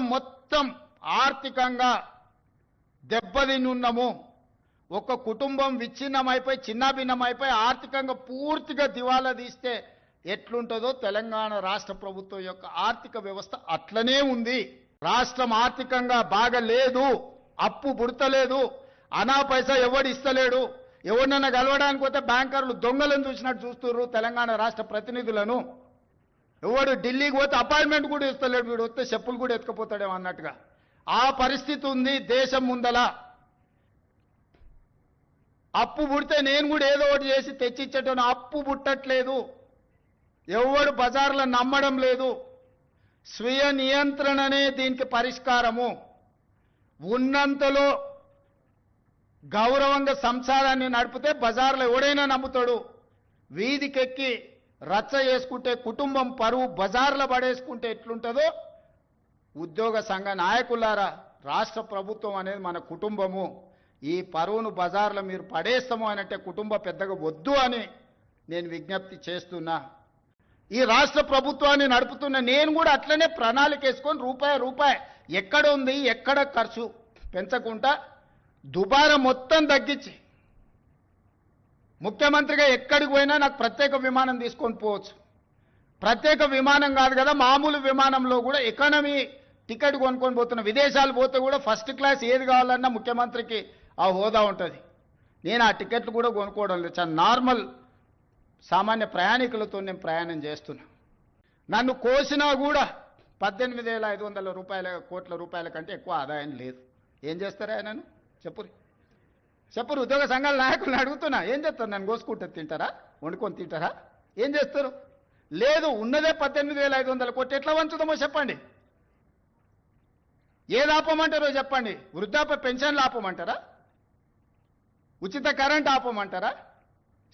దేశం మొత్తం ఆర్థికంగా దెబ్బతినున్నాము ఒక కుటుంబం విచ్ఛిన్నమైపోయి చిన్నాభిన్నమైపోయి ఆర్థికంగా పూర్తిగా దివాలా తీస్తే ఎట్లుంటుందో తెలంగాణ రాష్ట్ర ప్రభుత్వం యొక్క ఆర్థిక వ్యవస్థ అట్లనే ఉంది. రాష్ట్రం ఆర్థికంగా బాగా లేదు అప్పు పుడతలేదు అనా పైసా ఎవడు ఇస్తలేడు ఎవరినైనా కలవడానికి పోతే బ్యాంకర్లు దొంగలను చూసినట్టు చూస్తున్నారు తెలంగాణ రాష్ట్ర ప్రతినిధులను. ఎవడు ఢిల్లీకి పోతే అపాయింట్మెంట్ కూడా ఇస్తలేడు వీడు వస్తే చెప్పులు కూడా ఎత్తుకపోతాడేమో అన్నట్టుగా. ఆ పరిస్థితి ఉంది దేశం ముందల. అప్పు పుడితే నేను కూడా ఏదో ఒకటి చేసి తెచ్చిచ్చేటను అప్పు పుట్టట్లేదు. ఎవడు బజార్లో నమ్మడం లేదు. స్వీయ నియంత్రణనే దీనికి పరిష్కారము. ఉన్నంతలో గౌరవంగా సంసారాన్ని నడిపితే బజార్లో ఎవడైనా నమ్ముతాడు. వీధికెక్కి రచ్చ చేసుకుంటే కుటుంబం పరువు బజార్లో పడేసుకుంటే ఎట్లుంటుందో ఉద్యోగ సంఘ నాయకులారా రాష్ట్ర ప్రభుత్వం అనేది మన కుటుంబము. ఈ పరువును బజార్లో మీరు పడేస్తాము అనంటే కుటుంబ పెద్దగా వద్దు అని నేను విజ్ఞప్తి చేస్తున్నా. ఈ రాష్ట్ర ప్రభుత్వాన్ని నడుపుతున్న నేను కూడా అట్లనే ప్రణాళిక వేసుకొని రూపాయి రూపాయి ఎక్కడ ఉంది ఎక్కడ ఖర్చు పెంచకుండా దుబారా మొత్తం తగ్గించి ముఖ్యమంత్రిగా ఎక్కడికి పోయినా నాకు ప్రత్యేక విమానం తీసుకొని పోవచ్చు. ప్రత్యేక విమానం కాదు కదా మామూలు విమానంలో కూడా ఎకానమీ టికెట్ కొనుక్కొని పోతున్న విదేశాలు పోతే కూడా ఫస్ట్ క్లాస్ ఏది కావాలన్నా ముఖ్యమంత్రికి ఆ హోదా ఉంటుంది. నేను ఆ టికెట్లు కూడా కొనుక్కోవడం లేదు. చాలా నార్మల్ సామాన్య ప్రయాణికులతో నేను ప్రయాణం చేస్తున్నా. నన్ను కోసినా కూడా పద్దెనిమిది వేల ఐదు వందల రూపాయల కోట్ల రూపాయల కంటే ఎక్కువ ఆదాయం లేదు. ఏం చేస్తారా నన్ను? చెప్పురి చెప్పరు ఉద్యోగ సంఘాల నాయకులను అడుగుతున్నా. ఏం చేస్తారు? నన్ను కోసుకుంటారు తింటారా? వండుకొని తింటారా? ఏం చేస్తారు? లేదు ఉన్నదే పద్దెనిమిది వేల ఐదు వందల. కోట్లు ఎట్లా వంచుదామో చెప్పండి. ఏది ఆపమంటారో చెప్పండి. వృద్ధాప్య పెన్షన్లు ఆపమంటారా ఉచిత కరెంట్ ఆపమంటారా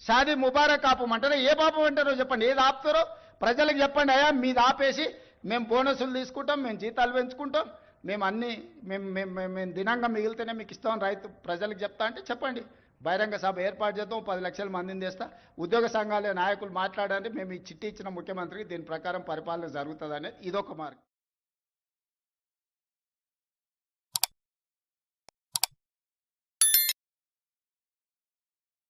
షాదీ ముబారక్ ఆపమంటారా ఏ పాపమంటారో చెప్పండి. ఏది ఆపుతారో ప్రజలకు చెప్పండి. అయ్యా మీది ఆపేసి మేము బోనసులు తీసుకుంటాం మేము జీతాలు పెంచుకుంటాం. మేము అన్ని మేము మేము మేము మేము దినంగా మిగిలితేనే మీకు ఇస్తాం రైతు ప్రజలకు చెప్తా అంటే చెప్పండి. బహిరంగ సభ ఏర్పాటు చేద్దాం పది లక్షల మందిని తెస్తా ఉద్యోగ సంఘాల నాయకులు మాట్లాడండి. మేము ఈ చిట్టి ఇచ్చిన ముఖ్యమంత్రికి దీని ప్రకారం పరిపాలన జరుగుతుంది అనేది ఇదొక మార్గం.